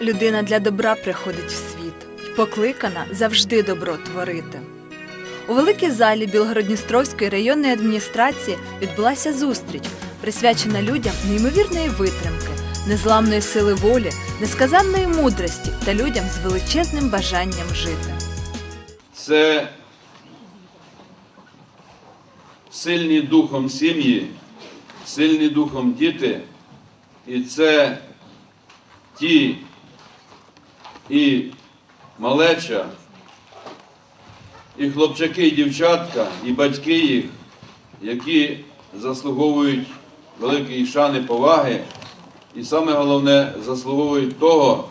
Людина для добра приходить в світ і покликана завжди добро творити. У великій залі Білгородністровської районної адміністрації відбулася зустріч, присвячена людям неймовірної витримки, незламної сили волі, несказанної мудрості та людям з величезним бажанням жити. це сильні духом сім'ї, сильні духом діти, і це ті і малеча, і хлопчаки, і дівчатка, і батьки їх, які заслуговують великої шани поваги, і саме головне, заслуговують того,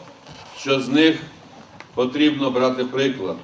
що з них потрібно брати приклад.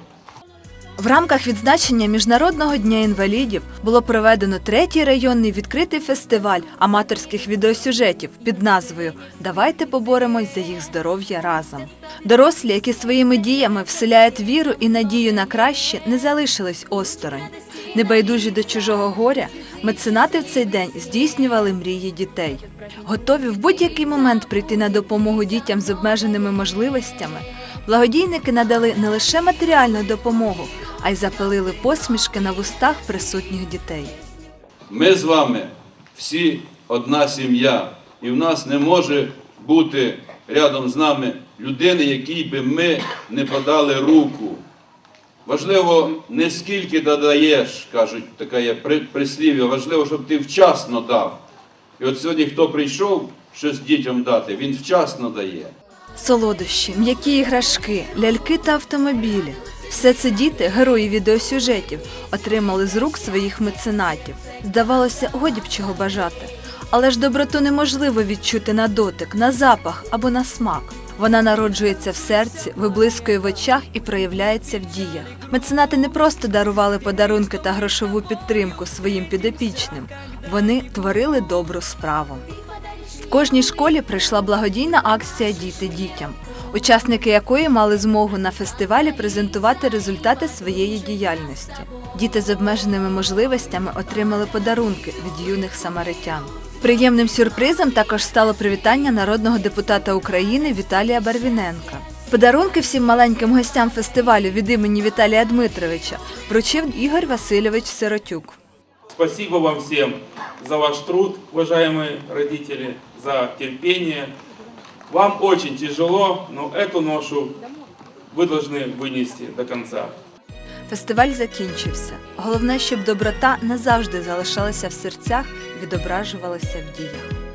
В рамках відзначення Міжнародного дня інвалідів було проведено третій районний відкритий фестиваль аматорських відеосюжетів під назвою Давайте поборемось за їх здоров'я разом. Дорослі, які своїми діями вселяють віру і надію на краще, не залишились осторонь. Небайдужі до чужого горя, меценати в цей день здійснювали мрії дітей. Готові в будь-який момент прийти на допомогу дітям з обмеженими можливостями. Благодійники надали не лише матеріальну допомогу, а й запалили посмішки на вустах присутніх дітей. Ми з вами всі одна сім'я, і в нас не може бути рядом з нами людини, якій би ми не подали руку. Важливо не скільки додаєш, кажуть, таке є прислів'я, важливо, щоб ти вчасно дав. І от сьогодні, хто прийшов щось дітям дати, він вчасно дає. Солодощі, м'які іграшки, ляльки та автомобілі. Все це діти, герої відеосюжетів, отримали з рук своїх меценатів. Здавалося, годі б чого бажати. Але ж доброту неможливо відчути на дотик, на запах або на смак. Вона народжується в серці, виблискує в очах і проявляється в діях. Меценати не просто дарували подарунки та грошову підтримку своїм підопічним, вони творили добру справу. В кожній школі прийшла благодійна акція Діти дітям, учасники якої мали змогу на фестивалі презентувати результати своєї діяльності. Діти з обмеженими можливостями отримали подарунки від юних самаритян. Приємним сюрпризом також стало привітання народного депутата України Віталія Барвіненка. Подарунки всім маленьким гостям фестивалю від імені Віталія Дмитровича вручив Ігор Васильович Сиротюк. Спасибо вам всем за ваш труд, уважаемые родители, за терпение. Вам очень тяжело, но эту ношу вы должны вынести до конца. Фестиваль закінчився. Головне, щоб доброта назавжди залишалася в серцях, відображувалася в діях.